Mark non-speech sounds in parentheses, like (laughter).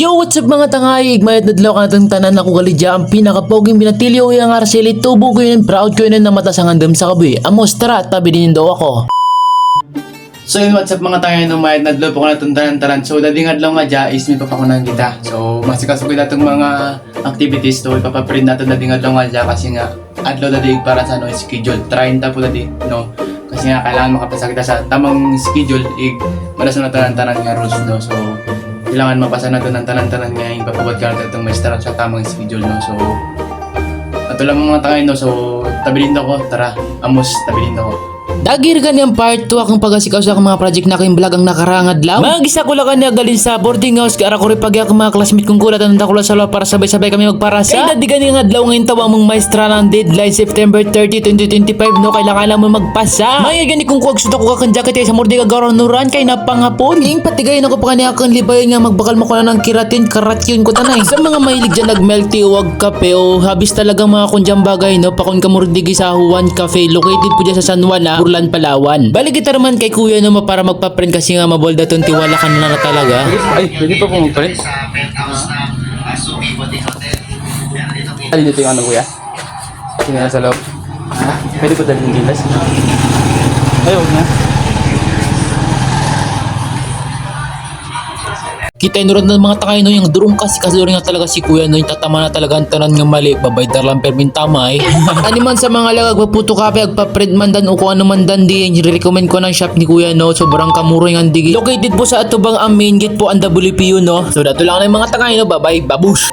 Yo, what's up mga tangay? Igmayat na dalaw ka natang tanan ako galidya ang pinakapoging binatilyo yung arseli tubo ko yun proud ko yun na mata sa ngandam sa kabi. Amos tara, tabi din daw ako. So yun, what's up mga tayo no mayat nadlo po ko na tuntanan taran. So dading adlaw nga dya is may papakunan kita. So masikas ko itong mga activities to ipapaprint natin dading adlaw nga dya kasi nga adlaw dadig para sa no schedule. 30 po dadig no. Kasi nga kailangan makapasa kita sa tamang schedule ig malas na tanan-tanan nga rules no. So kailangan mapasa na to ng tanan-tanan nga yung papabot ka natin itong maestro sa tamang schedule no. So ato lang mga tangay no. So tabilin ko, tara. Amos, tabilin ko. Dagir ganyan part 2 akong pagasikaw sa akong mga project na kayong vlog ang nakarangad law. Magisa ko lang kanya galin sa boarding house kaya ako rin pag ako mga classmate kong kulat ang takula sa para sabay-sabay kami magparasa. Kaya dadi ganyan adlaw ngayon tawa mong maestra ng deadline September 30, 2025 no kailangan lang mo magpasa. May gani kung kuwag suda ko kakang jacket eh, sa mordi kagaron nuran kay napangapon. Ing patigayin ako pa kanya akong libay nga magbakal mo ko na ng keratin karatyon ko tanay. Sa mga mahilig dyan nagmelty wag kape o habis talagang mga kundyang bagay no pakon ka murdigi sa Juan Cafe located po dyan sa San Juan ha, Burlan, Palawan. Balik kita naman kay kuya no para magpa-print kasi nga mabolda tong tiwala ka na na talaga. Ay, pwede pa po mag-print? Alin dito yung ano kuya? Tingnan sa loob. Ha? Pwede ko dalhin gilas? Ayaw na. Kita inuran ng mga takay no yung durong kasi kasi nga talaga si kuya no yung tatama na talaga ang tanan nga mali babay dar lang permin tamay. (laughs) Ani man sa mga lagag maputo kape agpa-print man dan o kung ano man dan di recommend ko ng shop ni kuya no sobrang kamuro yung digi. Located po sa atubang ang main gate po ang WPU no. So dato lang na yung mga takay no babay babush.